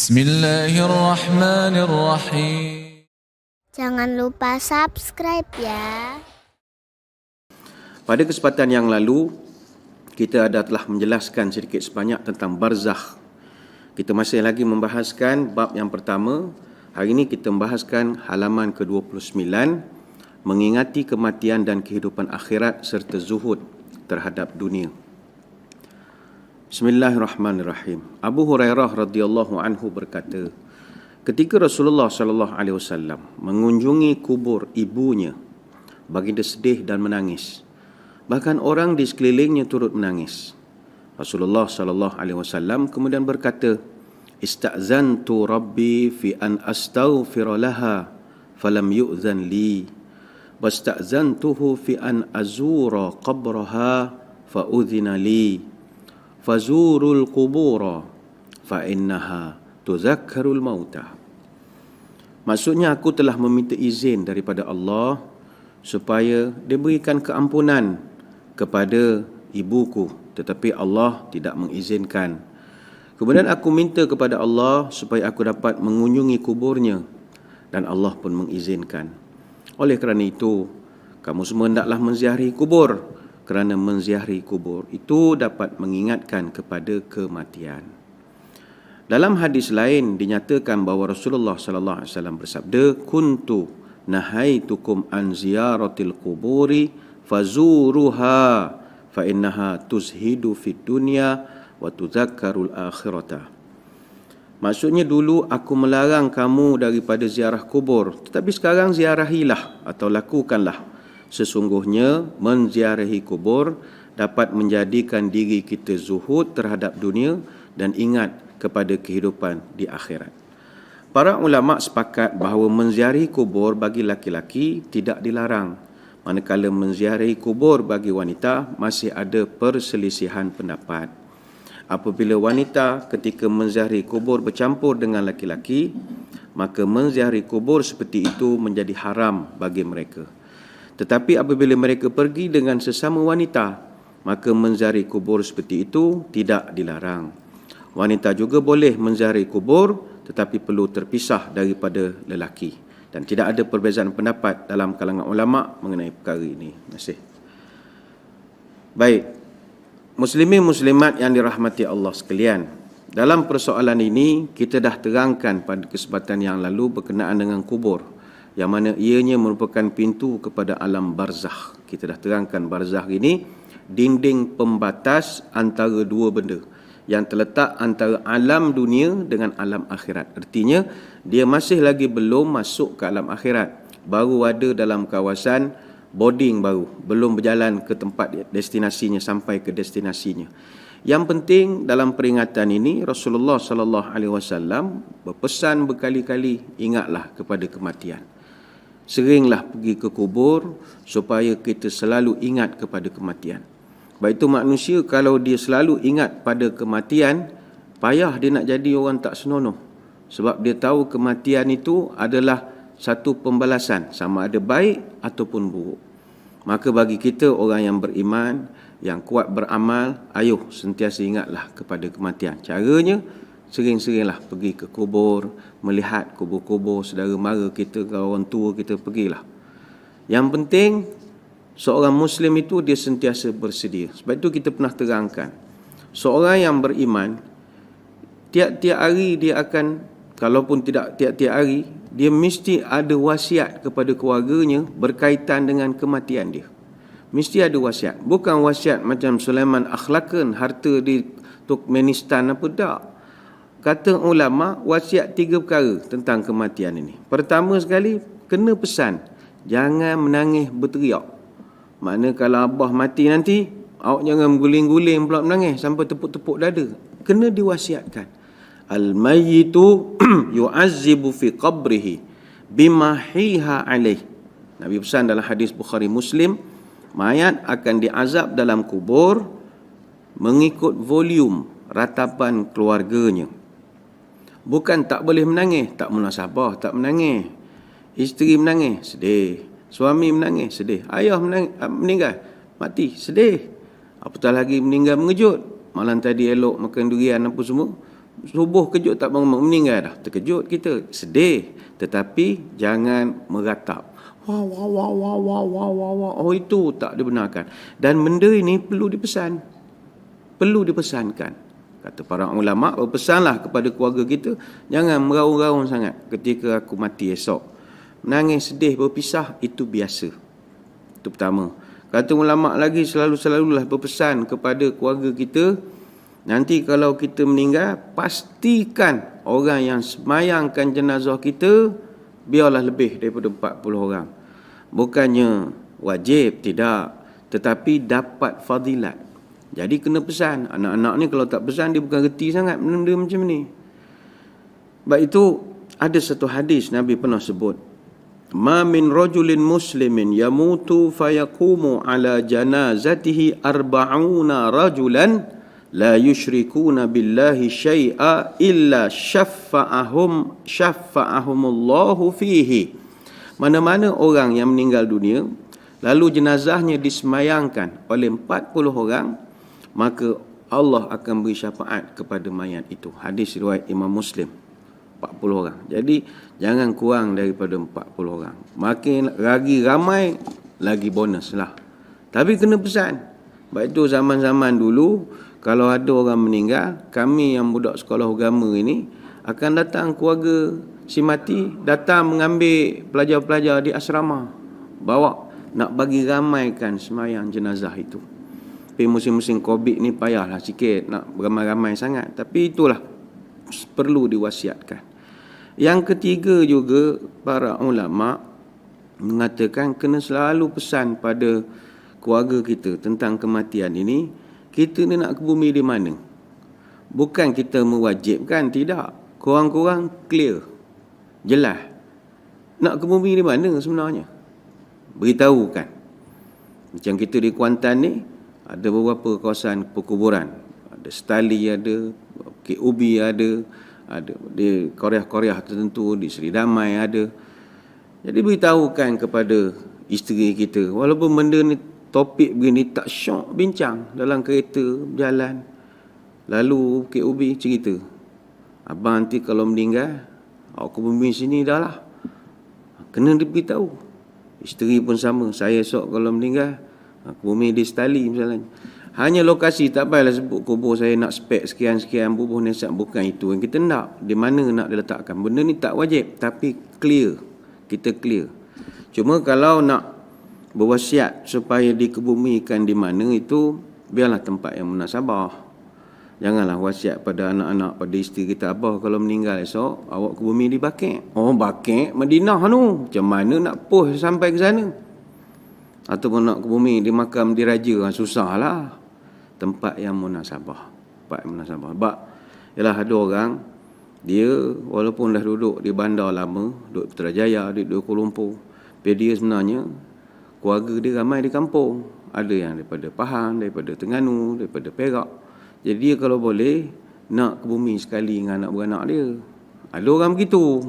Bismillahirrahmanirrahim. Jangan lupa subscribe ya. Pada kesempatan yang lalu, kita ada telah menjelaskan sedikit sebanyak tentang barzakh. Kita masih lagi membahaskan bab yang pertama. Hari ini kita membahaskan halaman ke-29, mengingati kematian dan kehidupan akhirat serta zuhud terhadap dunia. Bismillahirrahmanirrahim. Abu Hurairah radhiyallahu anhu berkata, ketika Rasulullah sallallahu alaihi wasallam mengunjungi kubur ibunya, baginda sedih dan menangis. Bahkan orang di sekelilingnya turut menangis. Rasulullah sallallahu alaihi wasallam kemudian berkata, "Ista'zantu Rabbi fi an astaghfira laha falam yu'zan li." Wasta'zantuhu fi an azura qabraha fa udhina li. Fazurul qubura fa innaha tuzakkarul mauta. Maksudnya aku telah meminta izin daripada Allah supaya diberikan keampunan kepada ibuku tetapi Allah tidak mengizinkan. Kemudian aku minta kepada Allah supaya aku dapat mengunjungi kuburnya dan Allah pun mengizinkan. Oleh kerana itu, kamu semua hendaklah menziarahi kubur kerana menziarahi kubur itu dapat mengingatkan kepada kematian. Dalam hadis lain dinyatakan bahawa Rasulullah sallallahu alaihi wasallam bersabda, "Kuntu nahaitukum an ziyaratil quburi fazuruha fa innaha tuzhidu fid dunya wa tudzakkarul akhirata Maksudnya dulu aku melarang kamu daripada ziarah kubur tetapi sekarang ziarahilah atau lakukanlah sesungguhnya menziarahi kubur dapat menjadikan diri kita zuhud terhadap dunia dan ingat kepada kehidupan di akhirat. Para ulama sepakat bahawa menziarahi kubur bagi laki-laki tidak dilarang manakala menziarahi kubur bagi wanita masih ada perselisihan pendapat. Apabila wanita ketika menziarahi kubur bercampur dengan laki-laki, maka menziarahi kubur seperti itu menjadi haram bagi mereka. Tetapi apabila mereka pergi dengan sesama wanita, maka menziarahi kubur seperti itu tidak dilarang. Wanita juga boleh menziarahi kubur tetapi perlu terpisah daripada lelaki dan tidak ada perbezaan pendapat dalam kalangan ulama mengenai perkara ini. Kasih. Baik. Muslimin muslimat yang dirahmati Allah sekalian. Dalam persoalan ini kita dah terangkan pada kesempatan yang lalu berkenaan dengan kubur yang mana ianya merupakan pintu kepada alam barzakh. Kita dah terangkan barzakh ini dinding pembatas antara dua benda yang terletak antara alam dunia dengan alam akhirat. Artinya dia masih lagi belum masuk ke alam akhirat. Baru ada dalam kawasan boarding baru, belum berjalan ke tempat destinasinya sampai ke destinasinya. Yang penting dalam peringatan ini Rasulullah sallallahu alaihi wasallam berpesan berkali-kali ingatlah kepada kematian. Seringlah pergi ke kubur supaya kita selalu ingat kepada kematian. Baik itu manusia kalau dia selalu ingat pada kematian, payah dia nak jadi orang tak senonoh. Sebab dia tahu kematian itu adalah satu pembalasan sama ada baik ataupun buruk. Maka bagi kita orang yang beriman, yang kuat beramal, ayuh sentiasa ingatlah kepada kematian. Caranya, sering-seringlah pergi ke kubur, melihat kubur-kubur saudara mara kita, orang tua kita, pergilah. Yang penting, seorang Muslim itu dia sentiasa bersedia. Sebab itu kita pernah terangkan. Seorang yang beriman, tiap-tiap hari dia akan, kalaupun tidak tiap-tiap hari, dia mesti ada wasiat kepada keluarganya berkaitan dengan kematian dia. Mesti ada wasiat. Bukan wasiat macam Sulaiman akhlakan harta di Turkmenistan apa tak. Kata ulama wasiat tiga perkara tentang kematian ini. Pertama sekali kena pesan jangan menangis berteriak. Mana kalau abah mati nanti awak jangan guling-guling pula menangis sampai tepuk-tepuk dada. Kena diwasiatkan. Al-mayyitu yu'azzibu fi qabrihi bima hiha alaih. Nabi pesan dalam hadis Bukhari Muslim, mayat akan diazab dalam kubur mengikut volume ratapan keluarganya. Bukan tak boleh menangis, tak munasabah, tak menangis. Isteri menangis, sedih. Suami menangis, sedih. Ayah menangis, meninggal, mati, sedih. Apatah lagi meninggal mengejut. Malam tadi elok makan durian apa semua subuh kejut tak bangun meninggal dah. Terkejut kita, sedih. Tetapi jangan meratap. Wah, wah, wah, wah, wah, wah, wah, wah. Oh itu tak dibenarkan. Dan benda ini perlu dipesan. Perlu dipesankan. Kata para ulama, berpesanlah kepada keluarga kita, jangan meraung-raung sangat ketika aku mati esok. Menangis, sedih, berpisah, itu biasa. Itu pertama. Kata ulama lagi selalu-selalulah berpesan kepada keluarga kita, Nanti kalau kita meninggal, pastikan orang yang semayangkan jenazah kita, biarlah lebih daripada 40 orang. Bukannya wajib, tidak. Tetapi dapat fadilat. Jadi kena pesan. Anak-anak ni kalau tak pesan, dia bukan reti sangat benda-benda macam ni. Baik itu, ada satu hadis Nabi pernah sebut. Ma min rajulin muslimin yamutu fayakumu ala janazatihi arba'una rajulan la yushrikuna billahi syai'a illa syafa'ahum syafa'ahumullahu fihi mana-mana orang yang meninggal dunia lalu jenazahnya disemayangkan oleh 40 orang maka Allah akan beri syafaat kepada mayat itu. Hadis riwayat Imam Muslim 40 orang. Jadi jangan kurang daripada 40 orang. Makin lagi ramai lagi bonus lah. Tapi kena pesan. Baik itu zaman-zaman dulu kalau ada orang meninggal, kami yang budak sekolah agama ini akan datang keluarga si mati, datang mengambil pelajar-pelajar di asrama. Bawa nak bagi ramaikan semayang jenazah itu. Tapi musim-musim COVID ni payahlah sikit nak ramai-ramai sangat. Tapi itulah perlu diwasiatkan. Yang ketiga juga para ulama mengatakan kena selalu pesan pada keluarga kita tentang kematian ini kita ni nak ke bumi di mana? Bukan kita mewajibkan, tidak. Kurang-kurang clear. Jelas. Nak ke bumi di mana sebenarnya? Beritahu kan. Macam kita di Kuantan ni, ada beberapa kawasan perkuburan. Ada Stali ada, KUB ada, ada di Korea-Korea tertentu, di Seri Damai ada. Jadi beritahukan kepada isteri kita, walaupun benda ni topik begini tak syok bincang dalam kereta berjalan lalu KUB cerita abang nanti kalau meninggal aku bumi sini dah lah kena diberitahu isteri pun sama saya esok kalau meninggal aku bumi di Stali misalnya hanya lokasi tak payahlah sebut kubur saya nak spek sekian-sekian bubuh nesat bukan itu yang kita nak di mana nak diletakkan benda ni tak wajib tapi clear kita clear cuma kalau nak berwasiat supaya dikebumikan di mana itu biarlah tempat yang munasabah. Janganlah wasiat pada anak-anak pada isteri kita apa kalau meninggal esok awak ke bumi di Bakek. Oh Bakek Madinah tu. Macam mana nak push sampai ke sana? Ataupun nak ke bumi di makam di raja ah, susahlah. Tempat yang munasabah. Tempat yang munasabah. Sebab ialah ada orang dia walaupun dah duduk di bandar lama, duduk Putrajaya, duduk di Kuala Lumpur, tapi dia sebenarnya keluarga dia ramai di kampung. Ada yang daripada Pahang, daripada Tengganu, daripada Perak. Jadi dia kalau boleh nak ke bumi sekali dengan anak beranak dia. Ada orang begitu.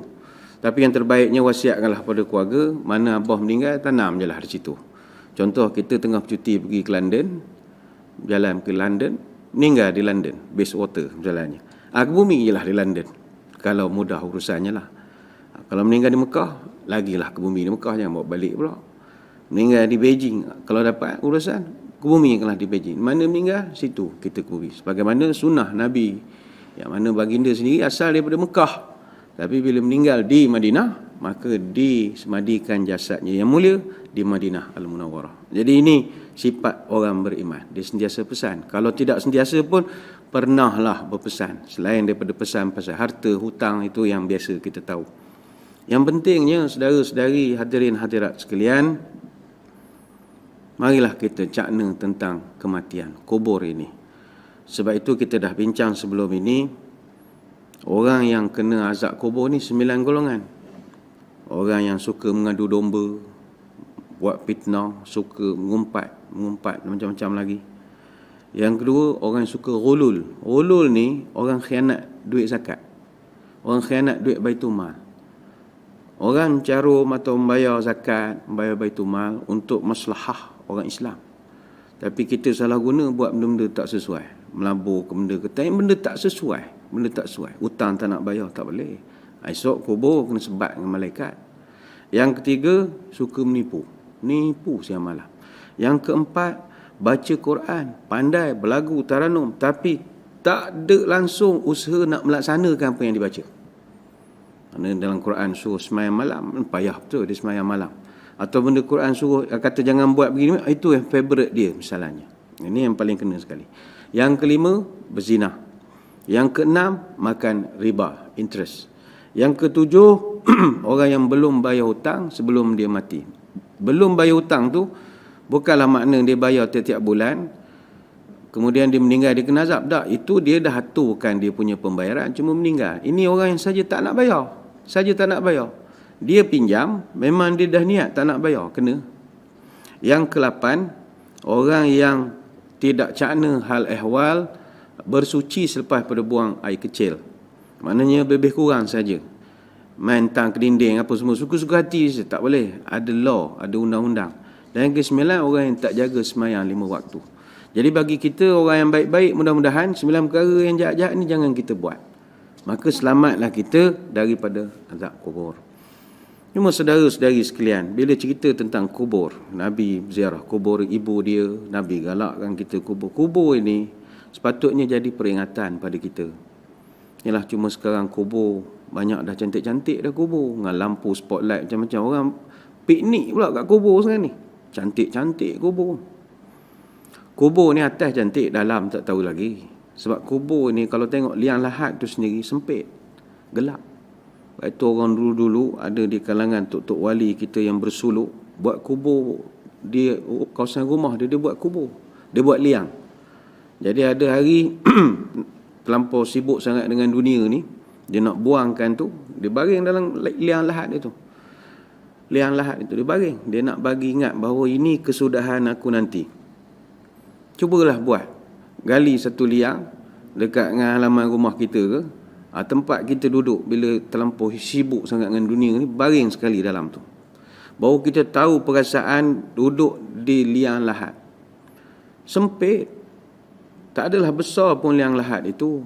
Tapi yang terbaiknya wasiatkanlah pada keluarga, mana abah meninggal, tanam je lah di situ. Contoh kita tengah cuti pergi ke London, jalan ke London, meninggal di London, base water jalannya. Ah, ke bumi je lah di London. Kalau mudah urusannya lah. Kalau meninggal di Mekah, lagilah ke bumi di Mekah, jangan bawa balik pula meninggal di Beijing kalau dapat urusan ke bumi kelah di Beijing mana meninggal situ kita kubis bagaimana sunnah Nabi yang mana baginda sendiri asal daripada Mekah tapi bila meninggal di Madinah maka disemadikan jasadnya yang mulia di Madinah Al-Munawwarah. Jadi ini sifat orang beriman. Dia sentiasa pesan. Kalau tidak sentiasa pun pernahlah berpesan. Selain daripada pesan pasal harta hutang itu yang biasa kita tahu. Yang pentingnya saudara-saudari hadirin hadirat sekalian marilah kita cakna tentang kematian, kubur ini. Sebab itu kita dah bincang sebelum ini, orang yang kena azab kubur ni sembilan golongan. Orang yang suka mengadu domba, buat fitnah, suka mengumpat, mengumpat macam-macam lagi. Yang kedua, orang yang suka rulul. Rulul ni orang khianat duit zakat. Orang khianat duit baitul Orang carum atau membayar zakat, membayar baitul mal untuk maslahah orang Islam. Tapi kita salah guna buat benda-benda tak sesuai. Melabur ke benda yang benda tak sesuai. Benda tak sesuai. Hutang tak nak bayar, tak boleh. Esok kubur kena sebat dengan malaikat. Yang ketiga, suka menipu. Nipu siang malam. Yang keempat, baca Quran. Pandai, berlagu, taranum. Tapi tak ada langsung usaha nak melaksanakan apa yang dibaca. Kerana dalam Quran suruh semayang malam, payah betul dia semayang malam. Atau benda Quran suruh kata jangan buat begini, itu yang favourite dia misalnya. Ini yang paling kena sekali. Yang kelima, berzina. Yang keenam, makan riba, interest. Yang ketujuh, orang yang belum bayar hutang sebelum dia mati. Belum bayar hutang tu, bukanlah makna dia bayar tiap-tiap bulan, kemudian dia meninggal, dia kena azab. Tak, itu dia dah aturkan dia punya pembayaran, cuma meninggal. Ini orang yang saja tak nak bayar saja tak nak bayar. Dia pinjam, memang dia dah niat tak nak bayar, kena. Yang kelapan, orang yang tidak cakna hal ehwal bersuci selepas pada buang air kecil. Maknanya lebih kurang saja. Main tang ke dinding apa semua suka-suka hati saja tak boleh. Ada law, ada undang-undang. Dan yang kesembilan orang yang tak jaga semayang lima waktu. Jadi bagi kita orang yang baik-baik mudah-mudahan sembilan perkara yang jahat-jahat ni jangan kita buat maka selamatlah kita daripada azab kubur. Cuma saudara-saudari sekalian, bila cerita tentang kubur, Nabi ziarah kubur ibu dia, Nabi galakkan kita kubur. Kubur ini sepatutnya jadi peringatan pada kita. Yalah cuma sekarang kubur banyak dah cantik-cantik dah kubur dengan lampu spotlight macam-macam orang piknik pula kat kubur sekarang ni. Cantik-cantik kubur. Kubur ni atas cantik, dalam tak tahu lagi. Sebab kubur ni kalau tengok liang lahat tu sendiri sempit. Gelap. Itu orang dulu-dulu ada di kalangan tok-tok wali kita yang bersuluk. Buat kubur. Dia, kawasan rumah dia, dia buat kubur. Dia buat liang. Jadi ada hari terlampau sibuk sangat dengan dunia ni. Dia nak buangkan tu. Dia baring dalam liang lahat itu. Liang lahat itu dia baring. Dia nak bagi ingat bahawa ini kesudahan aku nanti. Cubalah buat gali satu liang dekat dengan halaman rumah kita ke ha, tempat kita duduk bila terlampau sibuk sangat dengan dunia ni baring sekali dalam tu baru kita tahu perasaan duduk di liang lahat sempit tak adalah besar pun liang lahat itu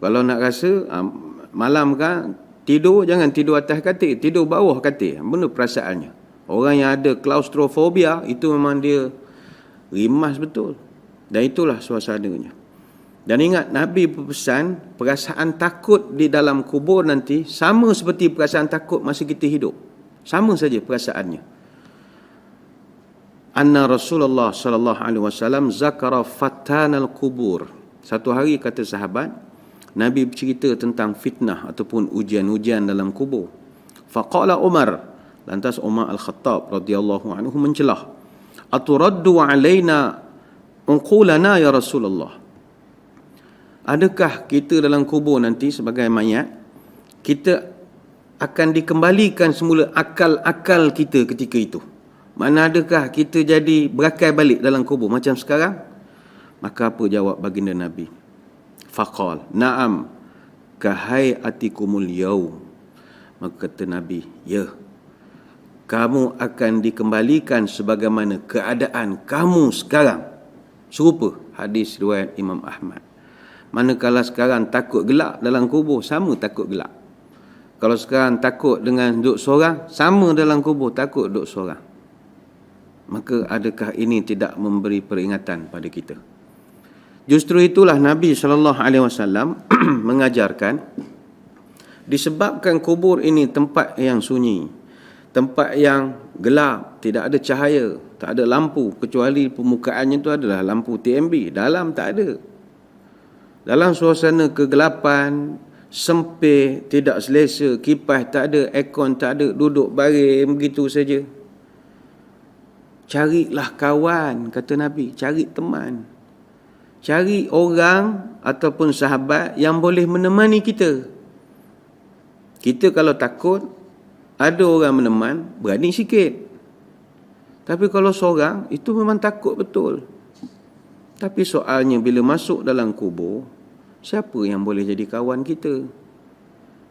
kalau nak rasa ha, malam kan tidur jangan tidur atas katil tidur bawah katil benda perasaannya orang yang ada klaustrofobia itu memang dia rimas betul dan itulah suasananya. Dan ingat Nabi berpesan perasaan takut di dalam kubur nanti sama seperti perasaan takut masa kita hidup. Sama saja perasaannya. Anna Rasulullah sallallahu alaihi wasallam zakara fatan al-kubur. Satu hari kata sahabat Nabi bercerita tentang fitnah ataupun ujian-ujian dalam kubur. Faqala Umar lantas Umar Al-Khattab radhiyallahu anhu mencelah aturaddu alaina Unqulana ya Rasulullah. Adakah kita dalam kubur nanti sebagai mayat kita akan dikembalikan semula akal-akal kita ketika itu? Mana adakah kita jadi berakai balik dalam kubur macam sekarang? Maka apa jawab baginda Nabi? Faqal, "Na'am, kahai atikumul yaum." Maka kata Nabi, "Ya, kamu akan dikembalikan sebagaimana keadaan kamu sekarang." Serupa hadis riwayat Imam Ahmad. Manakala sekarang takut gelap dalam kubur, sama takut gelap. Kalau sekarang takut dengan duduk seorang, sama dalam kubur takut duduk seorang. Maka adakah ini tidak memberi peringatan pada kita? Justru itulah Nabi SAW mengajarkan disebabkan kubur ini tempat yang sunyi, tempat yang gelap, tidak ada cahaya, tak ada lampu kecuali permukaannya itu adalah lampu TMB dalam tak ada. Dalam suasana kegelapan sempit tidak selesa kipas tak ada aircon tak ada duduk baring begitu saja carilah kawan kata nabi cari teman cari orang ataupun sahabat yang boleh menemani kita kita kalau takut ada orang meneman berani sikit tapi kalau seorang, itu memang takut betul. Tapi soalnya bila masuk dalam kubur, siapa yang boleh jadi kawan kita?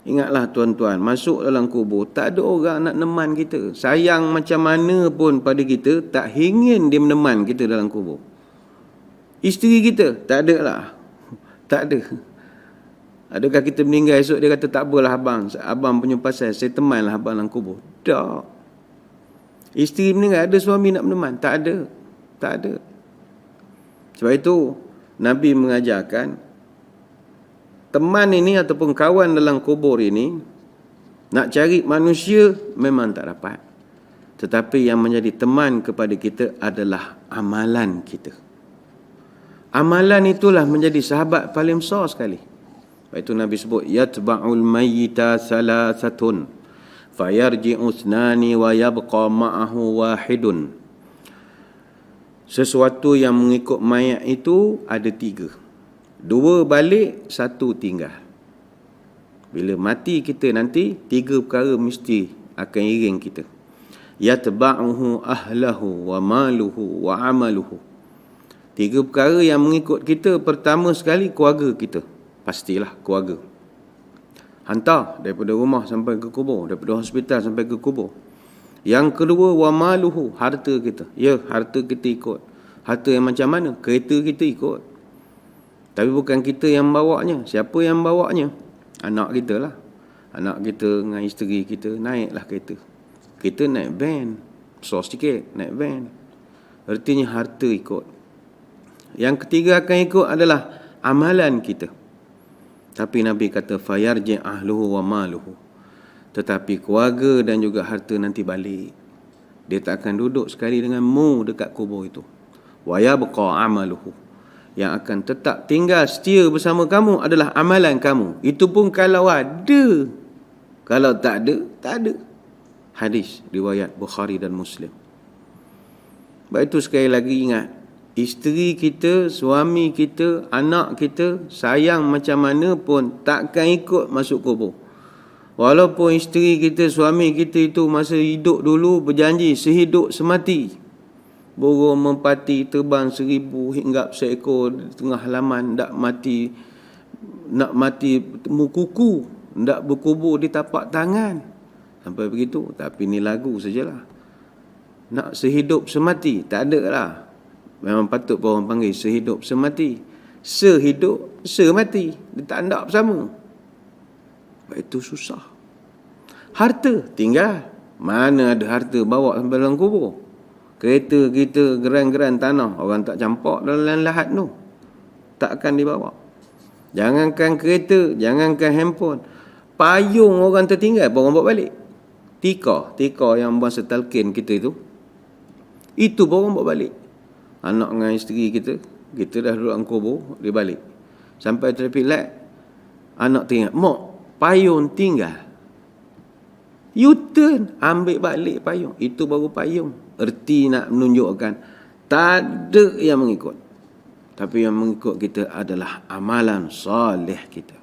Ingatlah tuan-tuan, masuk dalam kubur, tak ada orang nak neman kita. Sayang macam mana pun pada kita, tak ingin dia meneman kita dalam kubur. Isteri kita, tak ada lah. Tak ada. Adakah kita meninggal esok dia kata tak apalah abang. Abang punya pasal saya temanlah abang dalam kubur. Tak. Isteri meninggal ada suami nak meneman. Tak ada. Tak ada. Sebab itu Nabi mengajarkan teman ini ataupun kawan dalam kubur ini nak cari manusia memang tak dapat. Tetapi yang menjadi teman kepada kita adalah amalan kita. Amalan itulah menjadi sahabat paling besar sekali. Sebab itu Nabi sebut yatba'ul mayyita salasatun fayarji'u thnani wa yabqa ma'ahu wahidun. Sesuatu yang mengikut mayat itu ada tiga. Dua balik, satu tinggal. Bila mati kita nanti, tiga perkara mesti akan iring kita. Yatba'uhu ahlahu wa maluhu wa amaluhu. Tiga perkara yang mengikut kita pertama sekali keluarga kita. Pastilah keluarga. Hantar daripada rumah sampai ke kubur, daripada hospital sampai ke kubur. Yang kedua wa maluhu, harta kita. Ya, harta kita ikut. Harta yang macam mana? Kereta kita ikut. Tapi bukan kita yang bawanya. Siapa yang bawanya? Anak kita lah. Anak kita dengan isteri kita naiklah kereta. Kita naik van. Besar sikit, naik van. Artinya harta ikut. Yang ketiga akan ikut adalah amalan kita. Tapi Nabi kata fayarji ahluhu wa maluhu. Tetapi keluarga dan juga harta nanti balik. Dia tak akan duduk sekali dengan mu dekat kubur itu. Wa yabqa amaluhu. Yang akan tetap tinggal setia bersama kamu adalah amalan kamu. Itu pun kalau ada. Kalau tak ada, tak ada. Hadis riwayat Bukhari dan Muslim. Baik itu sekali lagi ingat isteri kita, suami kita, anak kita sayang macam mana pun takkan ikut masuk kubur. Walaupun isteri kita, suami kita itu masa hidup dulu berjanji sehidup semati. Burung mempati terbang seribu hingga seekor di tengah halaman tak mati nak mati temu kuku tak berkubur di tapak tangan sampai begitu tapi ni lagu sajalah nak sehidup semati tak ada lah Memang patut orang panggil sehidup semati. Sehidup, semati. Dia tak nak bersama. Itu susah. Harta tinggal. Mana ada harta bawa sampai dalam kubur. Kereta kita geran-geran tanah. Orang tak campak dalam lahat tu. Tak akan dibawa. Jangankan kereta, jangankan handphone. Payung orang tertinggal orang bawa balik. Tika, tika yang masa talkin kita itu. Itu pun orang bawa balik anak dengan isteri kita kita dah duduk kubur dia balik sampai traffic light anak tinggal mak payung tinggal you turn ambil balik payung itu baru payung erti nak menunjukkan tak ada yang mengikut. Tapi yang mengikut kita adalah amalan soleh kita.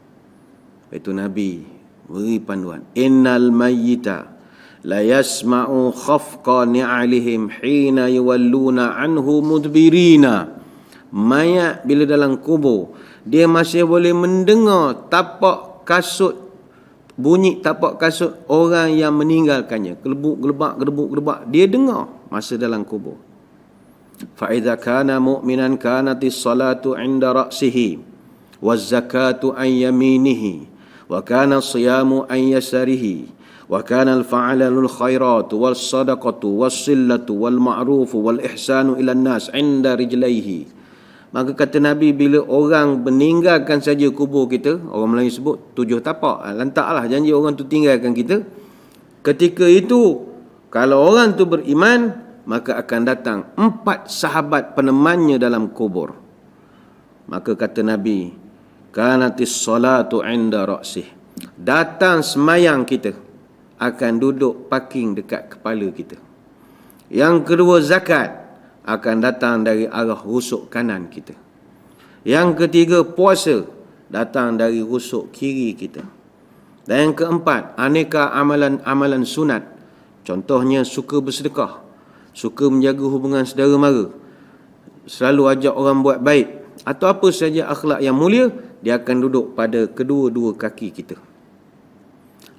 Itu Nabi beri panduan innal mayyita la yasma'u khafqa ni'alihim hina yawalluna anhu mudbirina. Mayat bila dalam kubur dia masih boleh mendengar tapak kasut bunyi tapak kasut orang yang meninggalkannya. Gelebuk gelebak gelebuk gelebak dia dengar masa dalam kubur. Fa idza kana mu'minan kanatis salatu 'inda ra'sihi waz zakatu an yaminihi wa kana siyamu an yasarihi wa kana al-fa'alul khairat was sadaqatu was sillatu wal ma'ruf wal ihsanu ila an-nas 'inda rijlaihi. Maka kata Nabi bila orang meninggalkan saja kubur kita, orang Melayu sebut tujuh tapak, ah, lantaklah janji orang tu tinggalkan kita. Ketika itu kalau orang tu beriman, maka akan datang empat sahabat penemannya dalam kubur. Maka kata Nabi, kanatis salatu inda ra'sih. Datang semayang kita akan duduk parking dekat kepala kita. Yang kedua zakat akan datang dari arah rusuk kanan kita. Yang ketiga puasa datang dari rusuk kiri kita. Dan yang keempat aneka amalan-amalan sunat. Contohnya suka bersedekah, suka menjaga hubungan saudara mara, selalu ajak orang buat baik atau apa saja akhlak yang mulia, dia akan duduk pada kedua-dua kaki kita.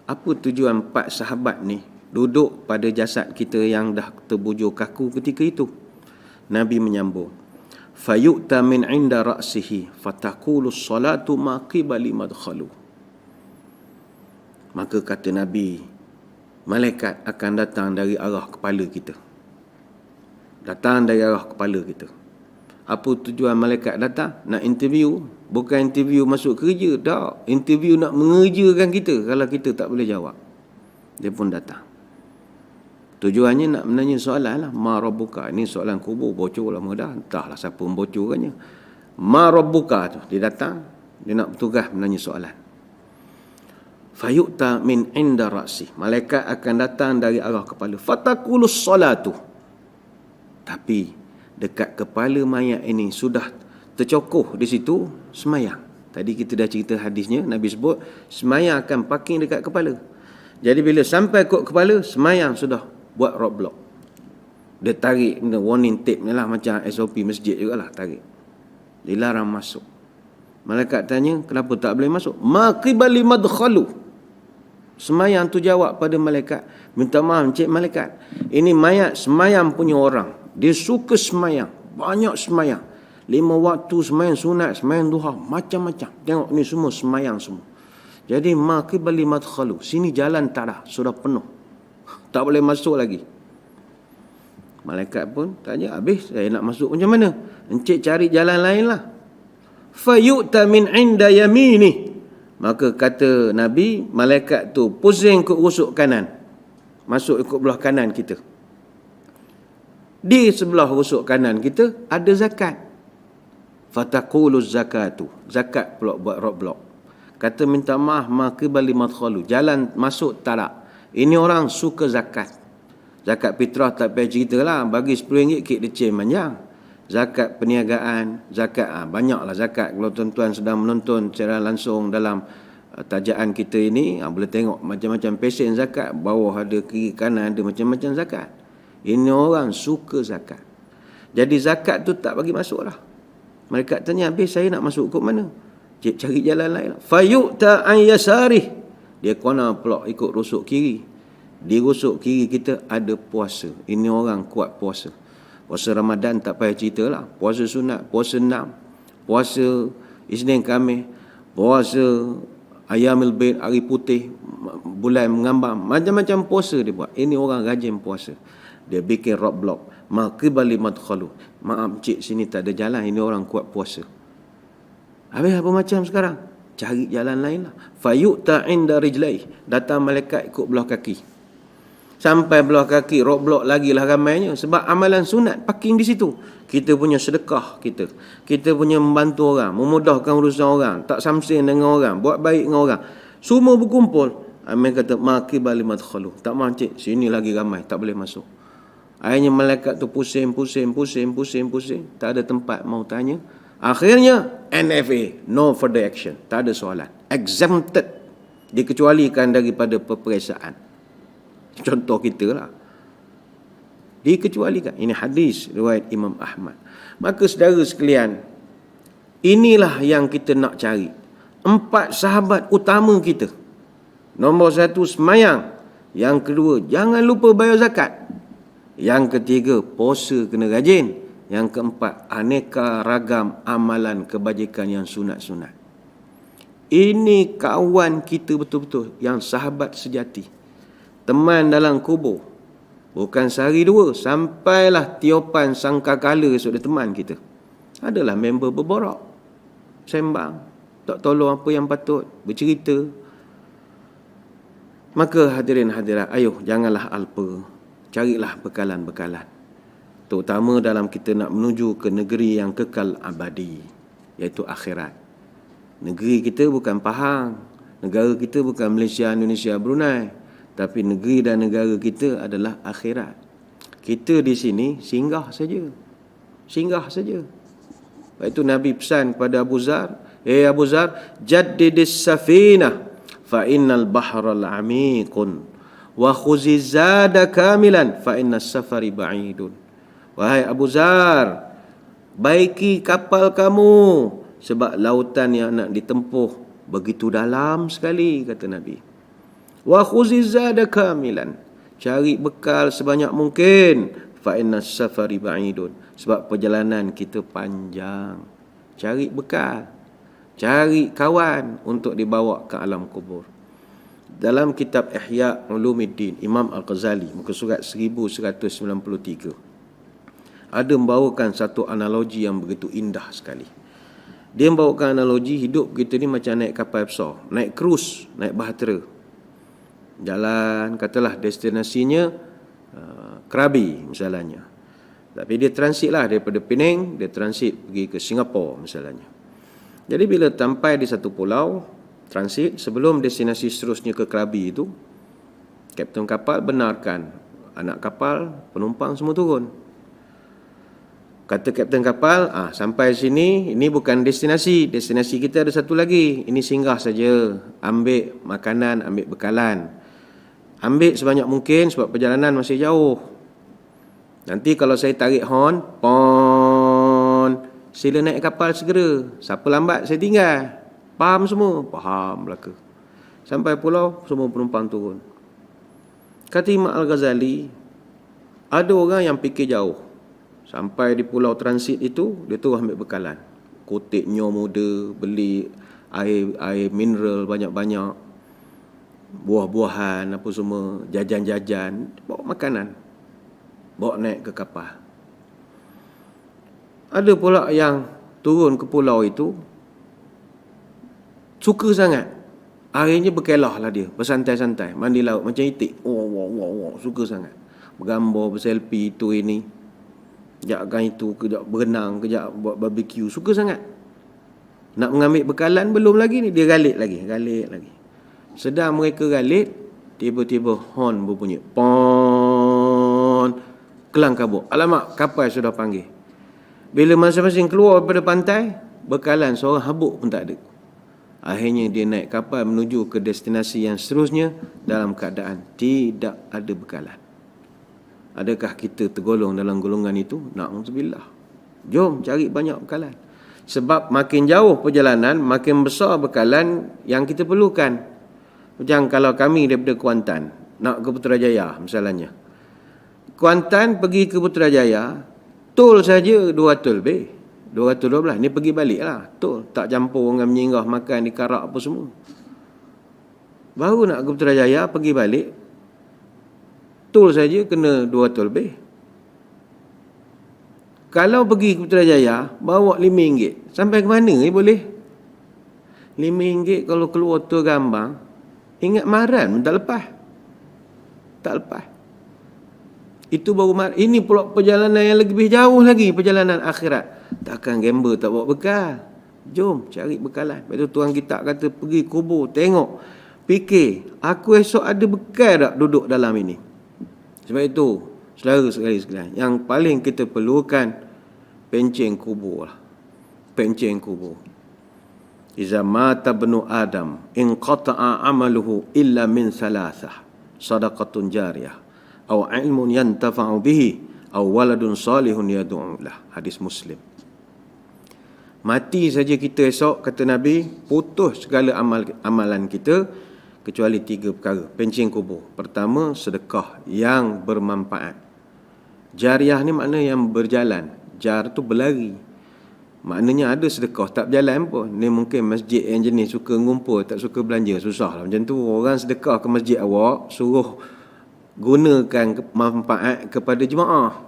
Apa tujuan empat sahabat ni duduk pada jasad kita yang dah terbujur kaku ketika itu? Nabi menyambung fayu'ta min 'inda ra'sihi fataqulu as-salatu ma qibali madkhalu. Maka kata nabi malaikat akan datang dari arah kepala kita. Datang dari arah kepala kita. Apa tujuan malaikat datang? Nak interview? Bukan interview masuk kerja tak. Interview nak mengerjakan kita kalau kita tak boleh jawab. Dia pun datang. Tujuannya nak menanya soalan lah. Ma rabbuka ini soalan kubur bocor lama dah. Entahlah siapa membocorkannya ma rabbuka tu dia datang dia nak bertugas menanya soalan fayu'ta min inda ra'si malaikat akan datang dari arah kepala fatakulus salatu tapi dekat kepala mayat ini sudah tercokoh di situ semayang. Tadi kita dah cerita hadisnya, Nabi sebut semayang akan parking dekat kepala. Jadi bila sampai kot kepala, semayang sudah buat roadblock. Dia tarik warning tape ni lah macam SOP masjid jugalah tarik. Dilarang masuk. Malaikat tanya, kenapa tak boleh masuk? Maqibali madkhalu. Semayang tu jawab pada malaikat. Minta maaf, Encik Malaikat. Ini mayat semayang punya orang. Dia suka semayang. Banyak semayang. Lima waktu semayang sunat, semayang duha. Macam-macam. Tengok ni semua semayang semua. Jadi maqibali madkhalu. Sini jalan tak ada. Sudah penuh. Tak boleh masuk lagi. Malaikat pun tanya, habis saya nak masuk macam mana? Encik cari jalan lain lah. Fayu'ta min inda yamini. Maka kata Nabi, malaikat tu pusing ke rusuk kanan. Masuk ikut belah kanan kita. Di sebelah rusuk kanan kita ada zakat. Fataqulu zakatu. Zakat pula buat roadblock. Kata minta maaf maka bali madkhalu. Jalan masuk tak ada. Ini orang suka zakat. Zakat fitrah tak payah cerita lah. Bagi RM10 kek dia cem panjang. Zakat perniagaan. Zakat ah banyaklah zakat. Kalau tuan-tuan sedang menonton secara langsung dalam uh, tajaan kita ini. Ah, boleh tengok macam-macam pesen zakat. Bawah ada kiri kanan ada macam-macam zakat. Ini orang suka zakat. Jadi zakat tu tak bagi masuk lah. Mereka tanya, habis saya nak masuk ke mana? Cik cari jalan lain lah. Fayu'ta an yasarih. Dia kena pula ikut rusuk kiri. Di rusuk kiri kita ada puasa. Ini orang kuat puasa. Puasa Ramadan tak payah cerita lah. Puasa sunat, puasa enam. Puasa Isnin kami. Puasa Ayamil Bid, hari putih. Bulan mengambang. Macam-macam puasa dia buat. Ini orang rajin puasa. Dia bikin roadblock. Maqibali madkhalu. Maaf cik sini tak ada jalan. Ini orang kuat puasa. Habis apa macam sekarang? Cari jalan lain lah. Fayu'ta inda rijlai. Datang malaikat ikut belah kaki. Sampai belah kaki, roadblock lagi lah ramainya. Sebab amalan sunat parking di situ. Kita punya sedekah kita. Kita punya membantu orang. Memudahkan urusan orang. Tak samsin dengan orang. Buat baik dengan orang. Semua berkumpul. Amin kata, maki bali madkhalu. Tak mahu cik, sini lagi ramai. Tak boleh masuk. Akhirnya malaikat tu pusing, pusing, pusing, pusing, pusing. Tak ada tempat mau tanya. Akhirnya NFA, no further action. Tak ada soalan. Exempted. Dikecualikan daripada peperiksaan. Contoh kita lah. Dikecualikan. Ini hadis riwayat Imam Ahmad. Maka saudara sekalian, inilah yang kita nak cari. Empat sahabat utama kita. Nombor satu, semayang. Yang kedua, jangan lupa bayar zakat. Yang ketiga, puasa kena rajin. Yang keempat, aneka ragam amalan kebajikan yang sunat-sunat. Ini kawan kita betul-betul yang sahabat sejati. Teman dalam kubur. Bukan sehari dua. Sampailah tiupan sangka kala esok dia teman kita. Adalah member berborak. Sembang. Tak tolong apa yang patut. Bercerita. Maka hadirin hadirat, ayuh janganlah alpa. Carilah bekalan-bekalan terutama dalam kita nak menuju ke negeri yang kekal abadi iaitu akhirat negeri kita bukan Pahang negara kita bukan Malaysia Indonesia Brunei tapi negeri dan negara kita adalah akhirat. Kita di sini singgah saja. Singgah saja. Lepas itu Nabi pesan kepada Abu Zar Eh Abu Zar Jaddidis safinah Fa innal bahral amikun Wa khuzizada kamilan Fa innas safari ba'idun. Wahai Abu Zar, baiki kapal kamu sebab lautan yang nak ditempuh begitu dalam sekali kata Nabi. Wa khuzizada kamilan. Cari bekal sebanyak mungkin. fa inna safari ba'idun. Sebab perjalanan kita panjang. Cari bekal. Cari kawan untuk dibawa ke alam kubur. Dalam kitab Ihya Ulumuddin Imam Al-Ghazali muka surat 1193 ada membawakan satu analogi yang begitu indah sekali. Dia membawakan analogi hidup kita ni macam naik kapal besar naik cruise naik bahtera jalan katalah destinasinya uh, Krabi misalnya. Tapi dia transit lah daripada Penang, dia transit pergi ke Singapura misalnya. Jadi bila sampai di satu pulau, transit sebelum destinasi seterusnya ke Krabi itu, kapten kapal benarkan anak kapal, penumpang semua turun. Kata kapten kapal, ah sampai sini ini bukan destinasi, destinasi kita ada satu lagi. Ini singgah saja, ambil makanan, ambil bekalan. Ambil sebanyak mungkin sebab perjalanan masih jauh. Nanti kalau saya tarik horn, pon, sila naik kapal segera. Siapa lambat saya tinggal. Faham semua? Faham belaka. Sampai pulau, semua penumpang turun. Kata Imam Al-Ghazali, ada orang yang fikir jauh. Sampai di pulau transit itu, dia tu ambil bekalan. Kotik nyo muda, beli air air mineral banyak-banyak buah-buahan apa semua, jajan-jajan, bawa makanan. Bawa naik ke kapal. Ada pula yang turun ke pulau itu suka sangat. Akhirnya berkelah lah dia, bersantai-santai, mandi laut macam itik. Oh, wow, wow, wow, suka sangat. Bergambar, berselfie itu ini. Kejap itu, kejap berenang, kejap buat barbecue. Suka sangat. Nak mengambil bekalan belum lagi ni, dia galik lagi, galik lagi. Sedang mereka galit, tiba-tiba horn berbunyi. Pon. Kelang kabut. Alamak, kapal sudah panggil. Bila masing-masing keluar daripada pantai, bekalan seorang habuk pun tak ada. Akhirnya dia naik kapal menuju ke destinasi yang seterusnya dalam keadaan tidak ada bekalan. Adakah kita tergolong dalam golongan itu? Na'udzubillah. Jom cari banyak bekalan. Sebab makin jauh perjalanan, makin besar bekalan yang kita perlukan. Macam kalau kami daripada Kuantan nak ke Putrajaya misalnya. Kuantan pergi ke Putrajaya, tol saja 200 lebih. 212 ni pergi balik lah tol tak campur dengan menyinggah makan di karak apa semua. Baru nak ke Putrajaya pergi balik tol saja kena 200 lebih kalau pergi ke Putrajaya bawa RM5 sampai ke mana ni boleh? RM5 kalau keluar tu gambang Ingat maran tak lepas. Tak lepas. Itu baru mar ini pula perjalanan yang lebih jauh lagi perjalanan akhirat. Takkan gamble tak bawa bekal. Jom cari bekalan. Lepas tu tuan kita kata pergi kubur tengok. Fikir, aku esok ada bekal tak duduk dalam ini. Sebab itu, selera sekali sekalian. Yang paling kita perlukan penceng kubur lah. Penceng kubur. Iza mata benu Adam in qata'a amaluhu illa min salasah sadaqatun jariyah aw ilmun yantafa'u bihi aw waladun salihun yad'u lah. Hadis Muslim. Mati saja kita esok kata Nabi putus segala amal amalan kita kecuali tiga perkara. Pencing kubur. Pertama sedekah yang bermanfaat. Jariah ni makna yang berjalan. Jar tu berlari Maknanya ada sedekah tak berjalan pun. Ni mungkin masjid yang jenis suka ngumpul, tak suka belanja, susah lah. Macam tu orang sedekah ke masjid awak, suruh gunakan manfaat kepada jemaah.